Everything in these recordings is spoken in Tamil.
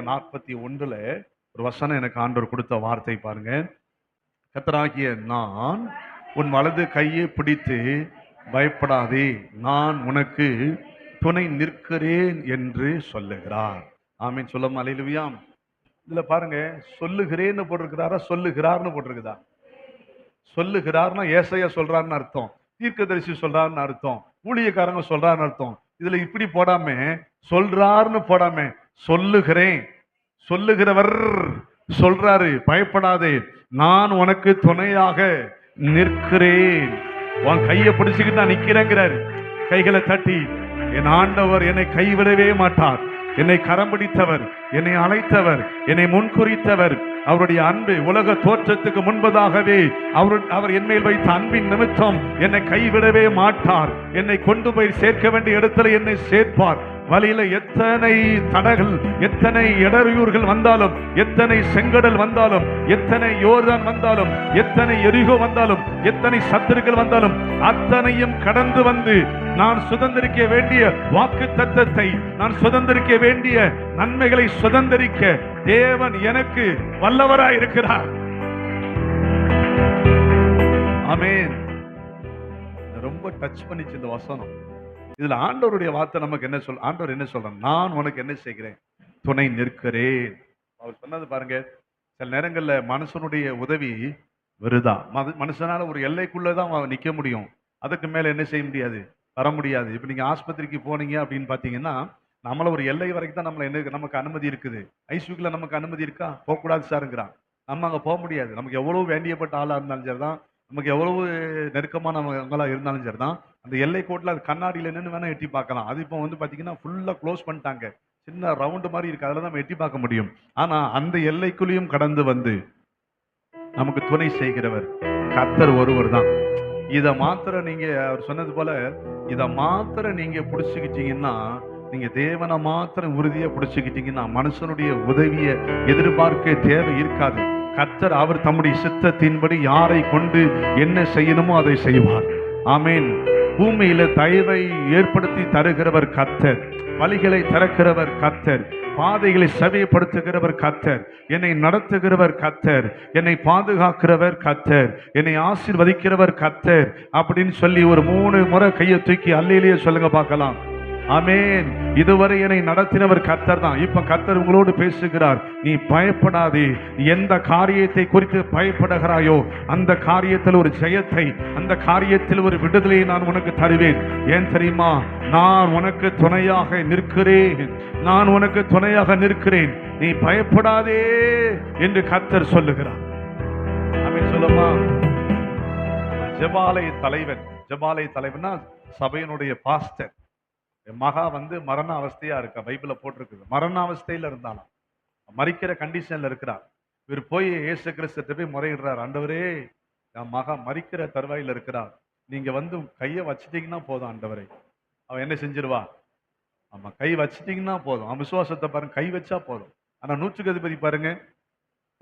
நாற்பத்தி ஒன்றுல ஒரு வசனம் எனக்கு ஆண்டவர் கொடுத்த வார்த்தை பாருங்க. கத்தராகிய நான் உன் வலது கையை பிடித்து பயப்படாதே நான் உனக்கு துணை நிற்கிறேன் என்று சொல்லுகிறார். ஆமீன். சொல்ல மலையிலுவியாம் இதுல பாருங்க சொல்லுகிறேன்னு போட்டிருக்கிறாரா சொல்லுகிறார்னு போட்டிருக்குதா? சொல்லுகிறார்னா ஏசையா சொல்றாருன்னு அர்த்தம் தீர்க்கதரிசி சொல்றாருன்னு அர்த்தம் ஊழியக்காரங்க சொல்றாருன்னு அர்த்தம். இதுல இப்படி போடாம சொல்றாருன்னு போடாம சொல்லுகிறேன். சொல்லுகிறவர் சொல்றாரு பயப்படாதே நான் உனக்கு துணையாக நிற்கிறேன். உன் கையை பிடிச்சுக்கிட்டு நான் நிற்கிறேங்கிறார் கைகளை தட்டி என் ஆண்டவர் என்னை கைவிடவே மாட்டார். என்னை கரம் பிடித்தவர் என்னை அழைத்தவர் என்னை முன்குறித்தவர். அவருடைய அன்பு உலக தோற்றத்துக்கு முன்பதாகவே அவர் அவர் என் மேல் வைத்த அன்பின் நிமித்தம் என்னை கைவிடவே மாட்டார். என்னை கொண்டு போய் சேர்க்க வேண்டிய இடத்துல என்னை சேர்ப்பார். வழியில எத்தனை தடகள் எத்தனை இடரையூர்கள் வந்தாலும் எத்தனை செங்கடல் வந்தாலும் எத்தனை யோர்தான் வந்தாலும் எத்தனை எரிகோ வந்தாலும் எத்தனை சத்துருக்கள் வந்தாலும் அத்தனையும் கடந்து வந்து நான் சுதந்திரிக்க வேண்டிய வாக்கு தத்தத்தை நான் சுதந்திரிக்க வேண்டிய நன்மைகளை சுதந்திரிக்க தேவன் எனக்கு வல்லவராய் இருக்கிறார். ரொம்ப டச் பண்ணிச்சு இந்த வசனம். இதுல ஆண்டவருடைய வார்த்தை நமக்கு என்ன சொல் ஆண்டவர் என்ன சொல்றார்? நான் உனக்கு என்ன செய்கிறேன்? துணை நிற்கிறேன். அவர் சொன்னது பாருங்க சில நேரங்களில் மனுஷனுடைய உதவி வருதா? மனுஷனால ஒரு எல்லைக்குள்ளதான் அவன் நிற்க முடியும். அதுக்கு மேல என்ன செய்ய முடியாது? வர முடியாது. இப்ப நீங்க ஆஸ்பத்திரிக்கு போனீங்க அப்படின்னு பாத்தீங்கன்னா நம்மள ஒரு எல்லை வரைக்கும் தான் நம்மள என்ன நமக்கு அனுமதி இருக்குது. ஐசியூக்கில் நமக்கு அனுமதி இருக்கா? போகக்கூடாது சாருங்கிறான். நம்ம அங்கே போக முடியாது. நமக்கு எவ்வளவு வேண்டியப்பட்ட ஆளாக இருந்தாலும் சரிதான். நமக்கு எவ்வளவு நெருக்கமானவங்களா இருந்தாலும் சரி தான் அந்த எல்லை கோட்டில் அது கண்ணாடியில் நின்று வேணால் எட்டி பார்க்கலாம். அது இப்போ வந்து பார்த்தீங்கன்னா ஃபுல்லாக க்ளோஸ் பண்ணிட்டாங்க. சின்ன ரவுண்டு மாதிரி இருக்குது அதில் தான் நம்ம எட்டி பார்க்க முடியும். ஆனால் அந்த எல்லைக்குள்ளேயும் கடந்து வந்து நமக்கு துணை செய்கிறவர் கத்தர் ஒருவர் தான் இதை மாத்திர நீங்கள் அவர் சொன்னது போல் இதை மாத்திர நீங்கள் பிடிச்சிக்கிட்டீங்கன்னா நீங்கள் தேவனை மாத்திரம் உறுதியாக பிடிச்சிக்கிட்டீங்கன்னா மனுஷனுடைய உதவியை எதிர்பார்க்க தேவை இருக்காது. கத்தர் அவர் தம்முடைய சித்தத்தின்படி யாரை கொண்டு என்ன செய்யணுமோ அதை செய்வார். ஆமேன். பூமியில தயவை ஏற்படுத்தி தருகிறவர் கத்தர். வழிகளை திறக்கிறவர் கத்தர். பாதைகளை சவியப்படுத்துகிறவர் கத்தர். என்னை நடத்துகிறவர் கத்தர். என்னை பாதுகாக்கிறவர் கத்தர். என்னை ஆசிர்வதிக்கிறவர் கத்தர். அப்படின்னு சொல்லி ஒரு மூணு முறை கையை தூக்கி அல்லையிலேயே சொல்லுங்க பார்க்கலாம். அமேன் இதுவரை என்னை நடத்தினவர் கத்தர் தான். இப்ப கத்தர் உங்களோடு பேசுகிறார். நீ பயப்படாதே. எந்த காரியத்தை குறித்து பயப்படுகிறாயோ அந்த காரியத்தில் ஒரு ஜெயத்தை அந்த காரியத்தில் ஒரு விடுதலையை நான் உனக்கு தருவேன். ஏன் தெரியுமா? நான் உனக்கு துணையாக நிற்கிறேன். நான் உனக்கு துணையாக நிற்கிறேன். நீ பயப்படாதே என்று கத்தர் சொல்லுகிறார். ஆமென். சொல்லுமா? ஜெபாலய தலைவன். ஜபாலய தலைவன்னா சபையினுடைய பாஸ்டர். மகா வந்து மரண அவஸ்தையா இருக்கா? பைபிளில் போட்டிருக்குது. மரண அவஸ்தையில இருந்தாலும். மறிக்கிற கண்டிஷன்ல இருக்கிறார். இவர் போய் ஏசு கிறிஸ்தத்தை போய் முறையிடுறார். ஆண்டவரே என் மகா மறிக்கிற தருவாயில இருக்கிறார். நீங்க வந்து கையை வச்சிட்டீங்கன்னா போதும் ஆண்டவரே. அவன் என்ன செஞ்சிருவா? ஆமா கை வச்சிட்டீங்கன்னா போதும். அவன் விசுவாசத்தை பாருங்க கை வச்சா போதும். ஆனா நூற்றுக்கு அதிபதி பாருங்க.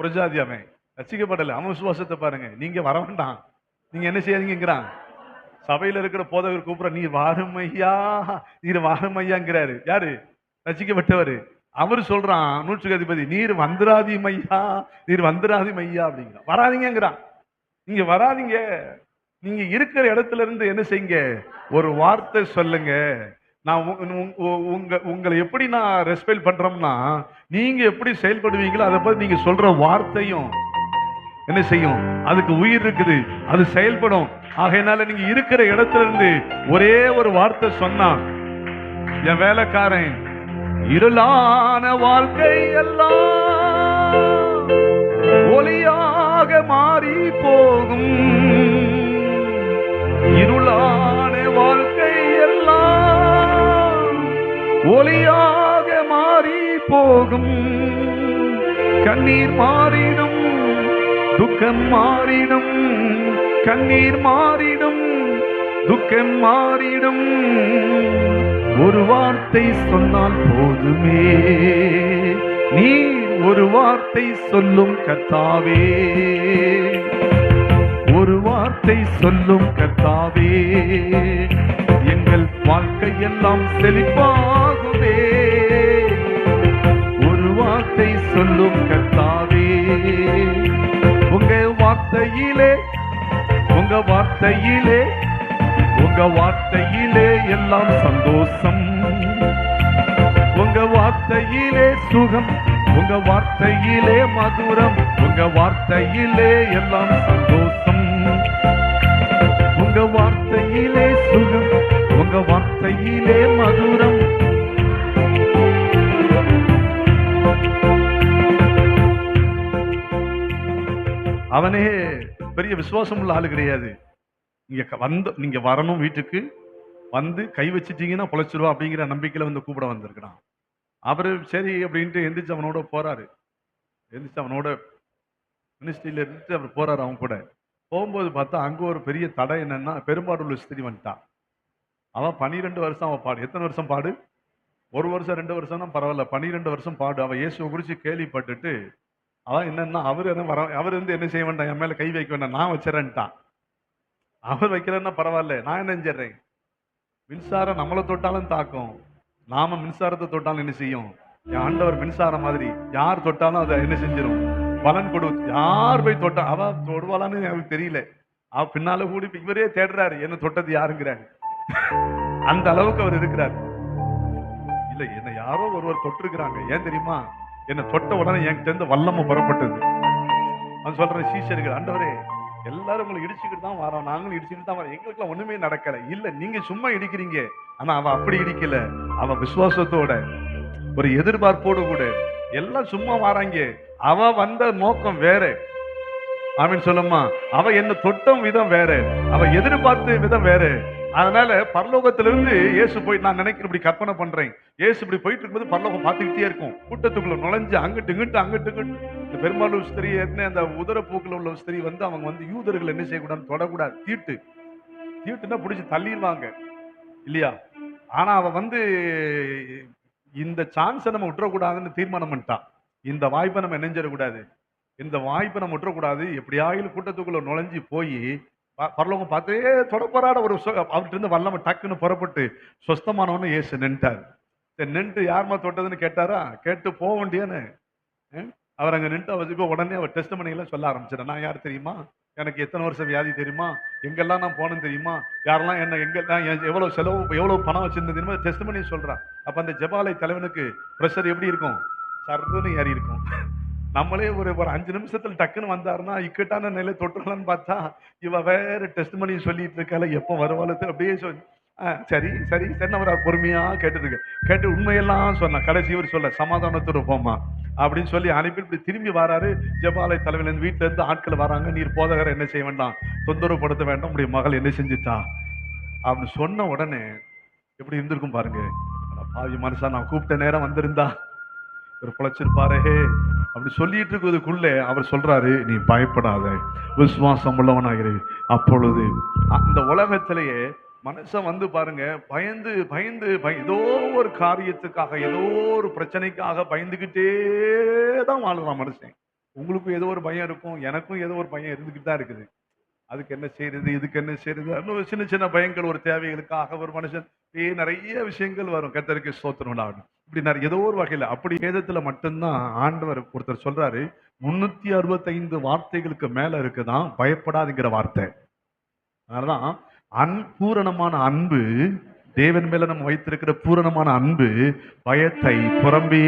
புரஜாதி அவன். ரசிக்கப்படலை. அவன் விசுவாசத்தை பாருங்க. நீங்க வர வேண்டாம். நீங்க என்ன செய்யாதீங்கிறான் சபையில் இருக்கிற போதகர் கூப்பிட நீ வாருமையா? நீர் வாருமையாங்கிறாரு. யாரு? ரசிக்கப்பட்டவர். அவர் சொல்றான் நூற்றுக்கு அதிபதி நீர் வந்துராதி மையா? நீர் வந்துராதி மையா? அப்படிங்கிறான். வராதிங்கிறான் நீங்க வராதீங்க. நீங்க இருக்கிற இடத்துல இருந்து என்ன செய்யுங்க? ஒரு வார்த்தை சொல்லுங்க. நான் உ- உங்க உங்களை எப்படி நான் ரெஸ்பெக்ட் பண்றோம்னா நீங்க எப்படி செயல்படுவீங்களோ அதை பத்தி நீங்க சொல்ற வார்த்தையும் என்ன செய்யும்? அதுக்கு உயிர் இருக்குது. அது செயல்படும். ஆகையினால நீங்க இருக்கிற இடத்துல இருந்து ஒரே ஒரு வார்த்தை சொன்னா என் வேலைக்காரன் இருளான வாழ்க்கை எல்லாம் ஒளியாக மாறி போகும். இருளான வாழ்க்கை எல்லாம் ஒளியாக மாறி போகும். கண்ணீர் மாறிடும் துக்கம் மாறிடும் கண்ணீர் மாறிடும் துக்கம் மாறிடும். ஒரு வார்த்தை சொன்னால் போதுமே. நீ ஒரு வார்த்தை சொல்லும் கத்தாவே ஒரு வார்த்தை சொல்லும் கத்தாவே எங்கள் வாழ்க்கையெல்லாம் செழிப்பாகுமே. ஒரு வார்த்தை சொல்லும் கத்தாவே வார்த்தையிலே உங்க வார்த்தையிலே உங்க வார்த்தையிலே எல்லாம் சந்தோஷம். உங்க வார்த்தையிலே சுகம் உங்க வார்த்தையிலே மதுரம் உங்க வார்த்தையிலே எல்லாம் சந்தோஷம். உங்க வார்த்தையிலே சுகம் உங்க வார்த்தையிலே மதுரம் அவனே பெரிய விசுவாசம் உள்ள ஆள் கிடையாது. இங்கே க- வந்து நீங்கள் வரணும் வீட்டுக்கு வந்து கை வச்சிட்டீங்கன்னா பொழைச்சிருவா அப்படிங்கிற நம்பிக்கையில் வந்து கூப்பிட வந்திருக்கிறான். அவர் சரி அப்படின்ட்டு எந்திரிச்சு அவனோட போகிறாரு எந்திரிச்சு அவனோட மினிஸ்ட்ரியில் இருந்துட்டு அவர் போகிறாரு அவன் கூட. போகும்போது பார்த்தா அங்கே ஒரு பெரிய தடை என்னென்னா பெரும்பாடுள்ள ஸ்திரி வந்துட்டான். அவன் பன்னிரெண்டு வருஷம் அவன் பாடு. எத்தனை வருஷம் பாடு? ஒரு வருஷம் ரெண்டு வருஷம்னா பரவாயில்ல. பன்னிரெண்டு வருஷம் பாடு. அவன் இயேசுவை குறித்து கேள்விப்பட்டுட்டு அதான் என்னன்னா அவர் என்ன வர அவர் வந்து என்ன செய்ய வேண்டாம் என் மேலே கை வைக்க வேண்டாம் நான் வச்சிடறேன்ட்டான் அவர் வைக்கிறேன்னா பரவாயில்ல நான் என்ன செஞ்சிடறேன் மின்சாரம் நம்மளை தொட்டாலும் தாக்கும். நாம மின்சாரத்தை தொட்டாலும் என்ன செய்யும்? என் ஆண்டவர் மின்சாரம் மாதிரி யார் தொட்டாலும் அதை என்ன செஞ்சிடும் பலன் கொடு யார் போய் தொட்டா அவ தொடுவாளான்னு எனக்கு தெரியல. அவ பின்னால கூடி இவரே தேடுறாரு என்ன தொட்டது யாருங்கிறாரு. அந்த அளவுக்கு அவர் இருக்கிறார். இல்ல என்ன யாரோ ஒருவர் தொட்டிருக்கிறாங்க ஏன் தெரியுமா? என்னை தொட்ட உடனே என்கிட்ட இருந்து புறப்பட்டது. அவன் சொல்ற சீசர்கள் ஆண்டவரே எல்லாரும் உங்களை இடிச்சுக்கிட்டு தான் வரோம். நாங்களும் இடிச்சுக்கிட்டு தான் வரோம். எங்களுக்குலாம் ஒண்ணுமே நடக்கல. இல்ல நீங்க சும்மா இடிக்கிறீங்க. ஆனா அவன் அப்படி இடிக்கல. அவ விசுவாசத்தோட ஒரு எதிர்பார்ப்போடு கூட எல்லாம் சும்மா வராங்க. அவ வந்த நோக்கம் வேற. அவன் சொல்லுமா அவ என்ன தொட்டம் விதம் வேற. அவ எதிர்பார்த்த விதம் வேற. அதனால பரலோகத்திலிருந்து இயேசு போய் நான் நினைக்கிறேன் இப்படி கற்பனை பண்றேன். இயேசு இப்படி போயிட்டு இருக்கும்போது பரலோகம் பார்த்துக்கிட்டே இருக்கும். கூட்டத்துக்குள்ள நுழைஞ்சு அங்கிட்டு இங்கிட்டு அங்கிட்டு இங்கிட்டு. இந்த பெரும்பாலும் ஸ்திரீ ஏற்கனவே அந்த உதரப்போக்கில் உள்ள ஸ்திரீ வந்து அவங்க வந்து யூதர்கள் என்ன செய்யக்கூடாது தொடக்கூடாது. தீட்டு. தீட்டுன்னா பிடிச்சி தள்ளிடுவாங்க. இல்லையா? ஆனா அவ வந்து இந்த சான்ஸை நம்ம விட்டுறக்கூடாதுன்னு தீர்மானம் பண்ணிட்டான். இந்த வாய்ப்பை நம்ம நினைஞ்சிடக்கூடாது இந்த வாய்ப்பை நம்ம விட்டுறக்கூடாது. எப்படியாயிலும் கூட்டத்துக்குள்ள நுழைஞ்சு போய் பரலோகம் பார்த்தே தொடப்பறாட ஒரு சு- அவர்கிட்ட இருந்து வல்லம டக்குன்னு புறப்பட்டு சொஸ்தமானவனு ஏசு நின்ட்டார். சரி நின்று யாரும்மா தொட்டதுன்னு கேட்டாரா? கேட்டு போக வேண்டியன்னு அவர் அங்கே நின்று அவர் இப்போ உடனே அவர் டெஸ்ட் மணியெல்லாம் சொல்ல ஆரம்பிச்சிடறேன் நான் யார் தெரியுமா? எனக்கு எத்தனை வருஷம் வியாதி தெரியுமா? எங்கெல்லாம் நான் போனேன் தெரியுமா? யாரெல்லாம் என்ன எங்கெல்லாம் எவ்வளோ செலவு எவ்வளோ பணம் வச்சுருந்தது தெரியுமா? டெஸ்ட் பண்ணி சொல்கிறான் அப்போ அந்த ஜபாலை தலைவனுக்கு ப்ரெஷர் எப்படி இருக்கும்? சர்ன்னு ஏறி இருக்கும். நம்மளே ஒரு ஒரு அஞ்சு நிமிஷத்தில் டக்குன்னு வந்தாருன்னா இக்கட்டான நிலை தொட்டுக்கலாம்னு பார்த்தா இவ வேற டெஸ்ட் பண்ணி சொல்லிட்டு இருக்கால எப்போ வருவாளத்து அப்படியே சொல்லி ஆ, சரி சரி சரி அவர் பொறுமையாக கேட்டுட்டு கேட்டு உண்மையெல்லாம் சொன்னா கடைசி இவர் சொல்ல சமாதானத்தோடு போமா அப்படின்னு சொல்லி அனுப்பி இப்படி திரும்பி வராரு. ஜபாலய தலைவிலேருந்து வீட்டிலேருந்து ஆட்கள் வராங்க. நீர் போதகர் என்ன செய்ய வேண்டாம். தொந்தரவுப்படுத்த வேண்டாம். உடைய மகள் என்ன செஞ்சுட்டா அப்படின்னு சொன்ன உடனே எப்படி இருந்திருக்கும் பாருங்க. பாவி மனுஷா நான் கூப்பிட்ட நேரம் வந்திருந்தா ஒரு பிழைச்சிருப்பாரே அப்படி சொல்லிட்டு இருக்கிறதுக்குள்ளே அவர் சொல்றாரு நீ பயப்படாத விசுவாசம் உள்ளவனாகிரு அப்பொழுது அந்த உலகத்திலேயே மனுஷன் வந்து பாருங்க பயந்து பயந்து ஏதோ ஒரு காரியத்துக்காக ஏதோ ஒரு பிரச்சனைக்காக பயந்துக்கிட்டே தான் வாழ்கிறான் மனுஷன். உங்களுக்கும் ஏதோ ஒரு பயம் இருக்கும் எனக்கும் ஏதோ ஒரு பயம் இருந்துக்கிட்டு தான் இருக்குது. அதுக்கு என்ன செய்யறது இதுக்கு என்ன செய்யறது இன்னும் சின்ன சின்ன பயங்கள் ஒரு தேவைகளுக்காக ஒரு மனுஷன் இப்படியே நிறைய விஷயங்கள் வரும். கத்தருக்கு ஸ்தோத்திரம் உண்டாகணும். இப்படி நிறைய ஏதோ ஒரு வகையில் அப்படி வேதத்தில் மட்டும்தான் ஆண்டவர் ஒருத்தர் சொல்றாரு முன்னூத்தி அறுபத்தைந்து வார்த்தைகளுக்கு மேல இருக்குதான் பயப்படாதுங்கிற வார்த்தை. அதனாலதான் அன்பூரணமான அன்பு தேவன் மேல நம்ம வைத்திருக்கிற பூரணமான அன்பு பயத்தை புறம்பே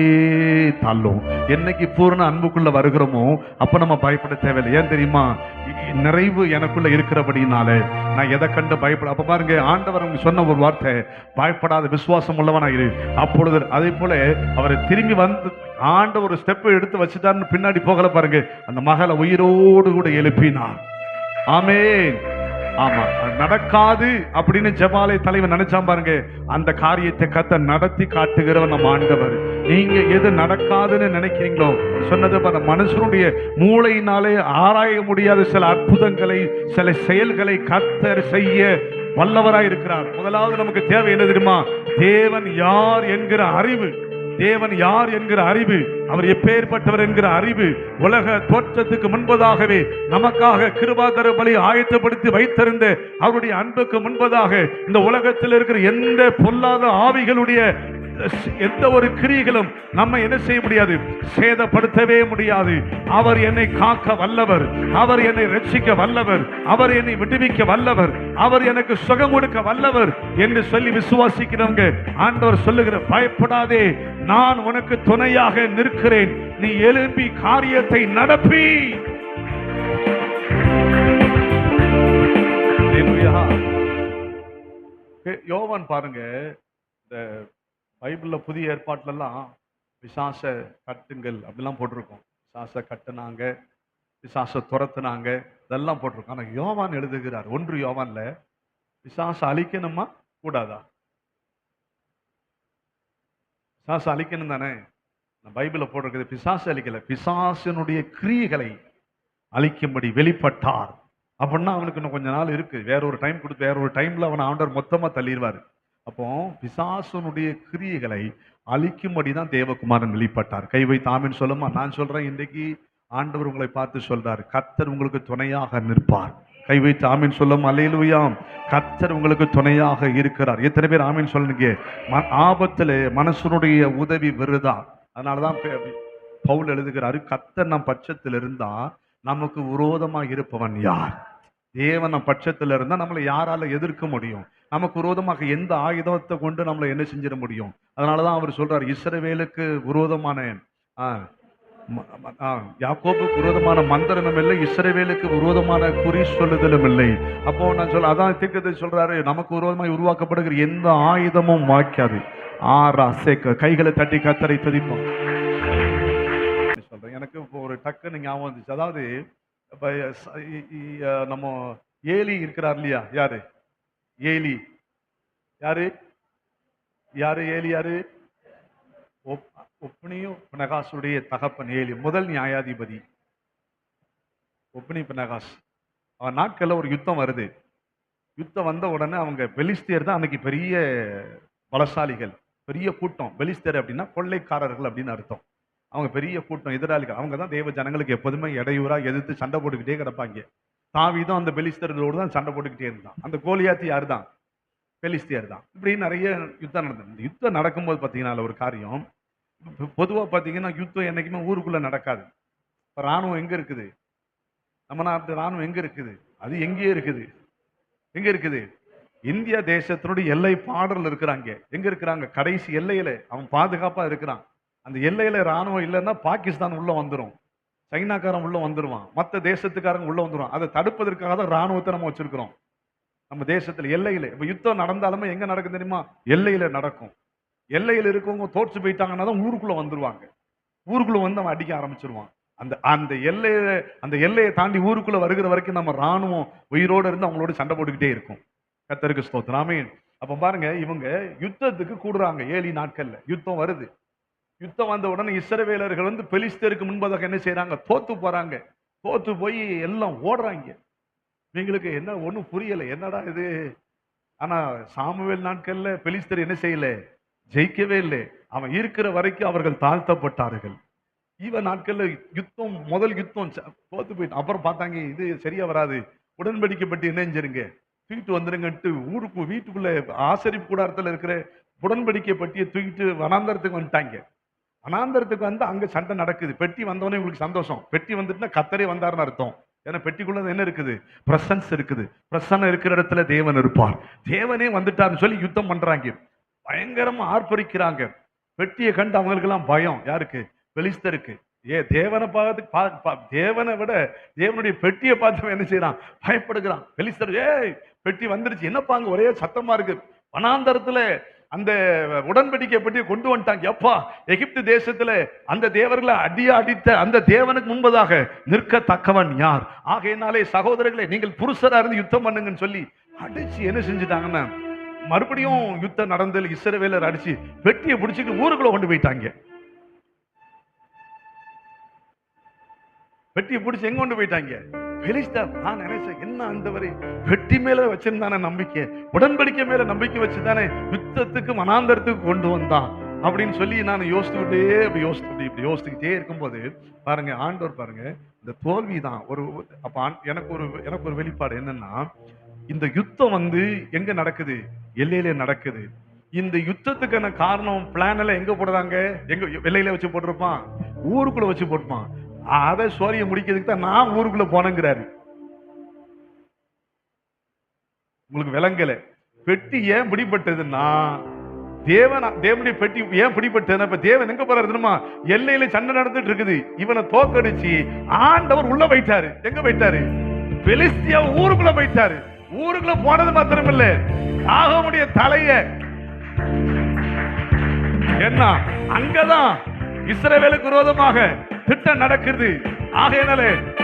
தள்ளும். என்னைக்கு பூரண அன்புக்குள்ள வருகிறோமோ அப்ப நம்ம பயப்பட தேவையில்லை. ஏன் தெரியுமா? நிறைவு எனக்குள்ள இருக்கிறபடினால. நான் எதை கண்டு பயப்பட அப்ப பாருங்க ஆண்டவர் சொன்ன ஒரு வார்த்தை பயப்படாத விசுவாசம் உள்ளவனாயிரு அப்பொழுது அதே போல அவரை திரும்பி வந்து ஆண்ட ஒரு ஸ்டெப் எடுத்து வச்சுட்டாருன்னு பின்னாடி போகல பாருங்க. அந்த மகளை உயிரோடு கூட எழுப்பினார். ஆமே ஆமா. நடக்காது அப்படின்னு ஜபாலை தலைவன் நினைச்சா பாருங்க. அந்த காரியத்தை கத்த நடத்தி காட்டுகிறவன் நம்ம ஆண்டவர். நீங்க எது நடக்காதுன்னு நினைக்கிறீங்களோ சொன்னது அந்த மனுஷனுடைய மூளையினாலே ஆராய முடியாத சில அற்புதங்களை சில செயல்களை கத்தர் செய்ய வல்லவராய் இருக்கிறார் முதலாவது நமக்கு தேவை என்ன தெரியுமா? தேவன் யார் என்கிற அறிவு. தேவன் யார் என்கிற அறிவு அவர் எப்பேற்பட்டவர் என்கிற அறிவு உலக தோற்றத்துக்கு முன்பதாகவே நமக்காக கிருபாதர பலி ஆயத்தப்படுத்தி வைத்திருந்த அவருடைய அன்புக்கு முன்பதாக இந்த உலகத்தில் இருக்கிற எந்த பொல்லாத ஆவிகளுடைய எந்த ஒரு கிரியைகளும் நம்ம என்ன செய்ய முடியாது? சேதப்படுத்தவே முடியாது. அவர் என்னை காக்க வல்லவர். அவர் என்னை ரட்சிக்க வல்லவர். அவர் என்னை விடுவிக்க வல்லவர். அவர் எனக்கு சுகம் கொடுக்க வல்லவர் என்று சொல்லி விசுவாசிக்கிறவங்க ஆண்டவர் சொல்லுகிற பயப்படாதே. நான் உனக்கு துணையாக நிற்கிறேன். நீ எழும்பி காரியத்தை நடப்பி. யோவான் பாருங்க. இந்த பைபிளில் புதிய ஏற்பாட்டிலலாம் விசாச கட்டுங்கள் அப்படிலாம் போட்டிருக்கோம். விசாச கட்டுனாங்க விசாச துரத்துனாங்க இதெல்லாம் போட்டிருக்கோம். ஆனால் யோவான் எழுதுகிறார் ஒன்று யோவான்ல விசாசம் அழிக்கணுமா? கூடாதா? பிசாச அழிக்கணும் தானே? நான் பைபிளில் போட்டிருக்கிறது பிசாசு அழிக்கல. பிசாசினுடைய கிரியைகளை அழிக்கும்படி வெளிப்பட்டார். அப்படின்னா அவனுக்கு இன்னும் கொஞ்ச நாள் இருக்கு. வேற ஒரு டைம் கொடுத்து வேற ஒரு டைம்ல அவன் ஆண்டவர் மொத்தமாக தள்ளிடுவார் அப்போ பிசாசனுடைய கிரியைகளை அழிக்கும்படி தான் தேவகுமாரன் வெளிப்பட்டார். கை வை தாமின் சொல்லுமா? நான் சொல்றேன் இன்றைக்கு ஆண்டவர் உங்களை பார்த்து சொல்றார் கத்தர் உங்களுக்கு துணையாக நிற்பார். கை வைத்து ஆமீன் சொல்லும்? அலையிலுயாம் கத்தர் உங்களுக்கு துணையாக இருக்கிறார். எத்தனை பேர் ஆமீன் சொல்லுங்க? ம- ஆபத்துல மனசனுடைய உதவி விருதா? அதனாலதான் பவுல் எழுதுகிறாரு கத்தர் நம் பட்சத்தில் இருந்தா நமக்கு விரோதமாக இருப்பவன் யார்? தேவன பட்சத்தில் இருந்தால் நம்மளை யாரால எதிர்க்க முடியும். நமக்கு விரோதமாக எந்த ஆயுதத்தை கொண்டு நம்மளை என்ன செஞ்சிட முடியும்? அதனாலதான் அவர் சொல்றார் இஸ்ரவேலுக்கு விரோதமான ம- யாக்கோபுக்கு விரோதமான மந்திரமும் இல்லை இஸ்ரவேலுக்கு விரோதமான குறி சொல்லுதலும் இல்லை. அப்போ நான் சொல்ல அதான் திக்கத்தை சொல்றாரு நமக்கு விரோதமாய் உருவாக்கப்படுகிற எந்த ஆயுதமும் வாய்க்காது. ஆறா சேக்க கைகளை தட்டி கத்தரை துதிப்போம். சொல்றேன். எனக்கு இப்போ ஒரு டக்குன்னு ஞாபகம் வந்துச்சு. அதாவது நம்ம ஏலி இருக்கிறார் இல்லையா? யாரு? ஏலி. யாரு? யாரு ஏலி யாரு? ஒப்- ஒப்னியும் பினகாசுடைய தகப்பன் ஏலி முதல் நியாயாதிபதி. ஒப்னி பினகாஸ் அவன் நாட்கள்ல ஒரு யுத்தம் வருது. யுத்தம் வந்த உடனே அவங்க பெலிஸ்தியர் தான் அன்னைக்கு பெரிய பலசாலிகள் பெரிய கூட்டம். பெலிஸ்தியர் அப்படின்னா கொள்ளைக்காரர்கள் அப்படின்னு அர்த்தம். அவங்க பெரிய கூட்டம் எதிராளிகள் அவங்க தான் தேவ ஜனங்களுக்கு எப்போதுமே இடையூறாக எதிர்த்து சண்டை போட்டுக்கிட்டே கிடப்பாங்க. தாவீதும் அந்த பெலிஸ்தர்களோடு தான் சண்டை போட்டுக்கிட்டே இருந்தான். அந்த கோலியாத்தி யார் தான் பெலிஸ்தியர் தான். இப்படி நிறைய யுத்தம் நடந்தது இந்த யுத்தம் நடக்கும்போது பார்த்தீங்கன்னா ஒரு காரியம். பொதுவாக பார்த்தீங்கன்னா யுத்தம் என்றைக்குமே ஊருக்குள்ளே நடக்காது. இப்போ ராணுவம் எங்கே இருக்குது? நம்ம நாட்டு ராணுவம் எங்கே இருக்குது? அது எங்கேயே இருக்குது. எங்கே இருக்குது? இந்திய தேசத்தினுடைய எல்லை பாடல் இருக்கிறாங்க. எங்கே இருக்கிறாங்க? கடைசி எல்லையில் அவன் பாதுகாப்பாக இருக்கிறான். அந்த எல்லையில் ராணுவம் இல்லைன்னா பாகிஸ்தான் உள்ளே வந்துடும் சைனாக்காரன் உள்ளே வந்துடுவான் மற்ற தேசத்துக்காரங்க உள்ளே வந்துருவான் அதை தடுப்பதற்காக தான் ராணுவத்தை நம்ம வச்சுருக்கிறோம். நம்ம தேசத்தில் எல்லையில் இப்போ யுத்தம் நடந்தாலுமே எங்கே நடக்கும் தெரியுமா? எல்லையில் நடக்கும். எல்லையில் இருக்கவங்க தோற்று போயிட்டாங்கன்னா தான் ஊருக்குள்ளே வந்துடுவாங்க ஊருக்குள்ளே வந்து அவன் அடிக்க ஆரம்பிச்சிருவான் அந்த அந்த எல்லையில அந்த எல்லையை தாண்டி ஊருக்குள்ளே வருகிற வரைக்கும் நம்ம ராணுவம் உயிரோட இருந்து அவங்களோட சண்டை போட்டுக்கிட்டே இருக்கும். கத்தருக்கு ஸ்தோத்திரம். அப்போ பாருங்க இவங்க யுத்தத்துக்கு கூடுறாங்க. ஏழி நாட்களில் யுத்தம் வருது. யுத்தம் வந்த உடனே இஸ்ரவேலர்கள் வந்து பெலிஸ்தருக்கு முன்பதாக என்ன செய்கிறாங்க தோத்து போகிறாங்க தோத்து போய் எல்லாம் ஓடுறாங்க. எங்களுக்கு என்ன ஒன்றும் புரியலை. என்னடா இது? ஆனால் சாமுவேல் நாட்களில் பெலிஸ்தர் என்ன செய்யல? ஜெயிக்கவே இல்லை. அவன் இருக்கிற வரைக்கும் அவர்கள் தாழ்த்தப்பட்டார்கள். இவன் நாட்களில் யுத்தம் முதல் யுத்தம் ச- தோத்து போயிட்டு அப்புறம் பார்த்தாங்க இது சரியா வராது. உடன்படிக்கை பற்றி என்ன செஞ்சிருங்க? தூக்கிட்டு வந்துருங்கன்ட்டு ஊருக்கு வீட்டுக்குள்ள ஆசரிப்பு கூடாரத்தில் இருக்கிற உடன்படிக்கை பட்டியை தூக்கிட்டு வனாந்தரத்துக்கு வந்துட்டாங்க. அனாந்தரத்துக்கு வந்து அங்க சண்டை நடக்குது. பெட்டி வந்தோடனே உங்களுக்கு சந்தோஷம். பெட்டி வந்துட்டுனா கத்தரே வந்தாருன்னு அர்த்தம். ஏன்னா பெட்டிக்குள்ள என்ன இருக்குது? பிரசன்ஸ் இருக்குது. பிரசன்னம் இருக்கிற இடத்துல தேவன் இருப்பார். தேவனே வந்துட்டாருன்னு சொல்லி யுத்தம் பண்றாங்க. பயங்கரமா ஆர்ப்பரிக்கிறாங்க. பெட்டியை கண்டு அவங்களுக்கெல்லாம் பயம். யாருக்கு? வெளிஸ்தருக்கு ஏ தேவனை பார்த்து பா- தேவனை விட தேவனுடைய பெட்டியை பார்த்து என்ன செய்யறான் பயப்படுகிறான். பெலிஸ்தர் ஏய் பெட்டி வந்துருச்சு. என்னப்பாங்க ஒரே சத்தமா இருக்கு? வனாந்தரத்துல அந்த உடன்படிக்கை பற்றி கொண்டு வந்துட்டாங்க. எப்பா எகிப்து தேசத்துல அந்த தேவர்களை அடியா அடித்த அந்த தேவனுக்கு முன்பதாக நிற்கத்தக்கவன் யார்? ஆகையினாலே சகோதரர்களை நீங்கள் புருஷரா இருந்து யுத்தம் பண்ணுங்கன்னு சொல்லி அடிச்சு என்ன செஞ்சுட்டாங்கன்னா மறுபடியும் யுத்தம் நடந்தது இஸ்ரவேலர் அடிச்சு வெட்டியை பிடிச்சிட்டு ஊருக்குள்ள கொண்டு போயிட்டாங்க. வெட்டியை பிடிச்சி எங்க கொண்டு போயிட்டாங்க? பெலிஸ்தர் நான் நினைச்சேன் என்ன ஆண்டவரே? வெட்டி மேல வச்சிருந்தானே நம்பிக்கை. உடன்படிக்கை மேல நம்பிக்கை வச்சுதானே யுத்தத்துக்கு மனாந்தரத்துக்கு கொண்டு வந்தான். அப்படின்னு சொல்லி நான் யோசிச்சுக்கிட்டே அப்படி யோசிச்சுட்டு இப்படி யோசிச்சுக்கிட்டே இருக்கும்போது பாருங்க ஆண்டவர் பாருங்க இந்த தோல்வி தான். ஒரு அப்ப எனக்கு ஒரு எனக்கு ஒரு வெளிப்பாடு என்னன்னா இந்த யுத்தம் வந்து எங்க நடக்குது? எல்லையில நடக்குது. இந்த யுத்தத்துக்கான காரணம் பிளான் எல்லாம் எங்க போடுறாங்க? எங்க வெள்ளையில வச்சு போட்டிருப்பான். ஊருக்குள்ள வச்சு போட்டுப்பான் அதை சோரிய முடிக்கிறதுக்கு தான் நான் ஊருக்குள்ள போனேங்கிறாரு. உங்களுக்கு விளங்கல. பெட்டி ஏன் பிடிபட்டதுன்னா தேவன் தேவனுடைய பெட்டி ஏன் பிடிபட்டதுன்னா இப்ப தேவன் எங்க போறாரு தெரியுமா? எல்லையில சண்டை நடந்துட்டு இருக்குது. இவனை தோக்கடிச்சு ஆண்டவர் உள்ள போயிட்டாரு. எங்க போயிட்டாரு? பெலிஸ்தியா ஊருக்குள்ள போயிட்டாரு. ஊருக்குள்ள போனது மாத்திரம் இல்ல காகமுடைய தலைய என்ன? அங்கதான் இஸ்ரவேலுக்கு விரோதமாக திட்டம் நடக்குது. ஆகையினால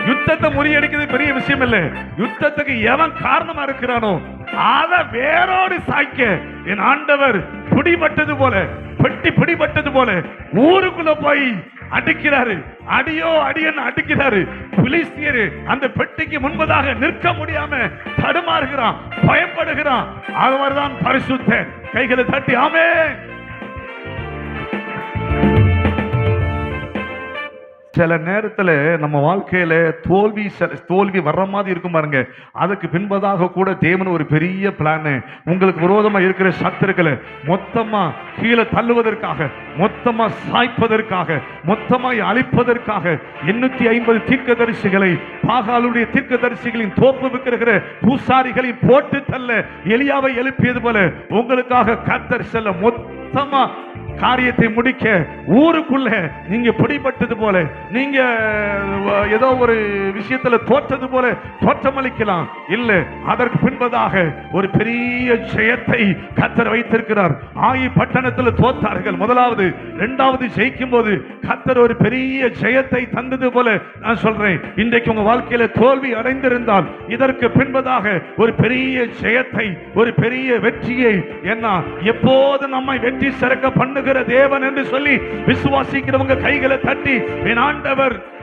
யுத்தத்தை முறியடிக்கிறது பெரிய விஷயம் இல்ல யுத்தத்துக்கு எவன் காரணமா இருக்கிறானோ அத வேரோடு சாய்க்க என் ஆண்டவர் பிடிபட்டது போல பெட்டி பிடிபட்டது போல ஊருக்குள்ள போய் அடிக்கிறாரு. அடியோ அடியன் அடிக்கிறாரு. பிலிஸ்தியரு அந்த பெட்டிக்கு முன்பதாக நிற்க முடியாம தடுமாறுகிறான் பயப்படுகிறான். அவர்தான் பரிசுத்தன் கைகளை தட்டி ஆமே சில நேரத்தில் நம்ம வாழ்க்கையில தோல்வி தோல்வி வர்ற மாதிரி இருக்கும் பாருங்க. அதுக்கு பின்பதாக கூட தேவன் ஒரு பெரிய பிளானு உங்களுக்கு விரோதமா இருக்கிற சத்துருக்களை மொத்தமா கீழே தள்ளுவதற்காக மொத்தமா சாய்ப்பதற்காக மொத்தமாய் அழிப்பதற்காக எண்ணூத்தி ஐம்பது தீர்க்கதரிசிகளை பாகாலுடைய தீர்க்கதரிசிகளின் தோப்பு விற்கிற பூசாரிகளை போட்டு தள்ள எளியாவை எழுப்பியது போல உங்களுக்காக கத்தர் செல்ல மொத்தமா காரியத்தை முடிக்க ஊருக்குள்ள நீங்க பிடிபட்டது போல நீங்க ஏதோ ஒரு விஷயத்துல தோற்றது போல தோற்றமளிக்கலாம். இல்ல அதற்கு பின்பதாக ஒரு பெரிய ஜெயத்தை கத்தர் வைத்திருக்கிறார். ஆயி பட்டணத்தில் தோத்தார்கள். முதலாவது இரண்டாவது ஜெயிக்கும் போது கத்தர் ஒரு பெரிய ஜெயத்தை தந்தது போல நான் சொல்றேன். இன்றைக்கு உங்க வாழ்க்கையில தோல்வி அடைந்திருந்தால் இதற்கு பின்பதாக ஒரு பெரிய ஜெயத்தை ஒரு பெரிய வெற்றியை என்ன எப்போது நம்மை வெற்றி சிறக்க பண்ணுகிற தேவன் என்று சொல்லி விசுவாசிக்கிறவங்க கைகளை தட்டி என் ஆண்டவர்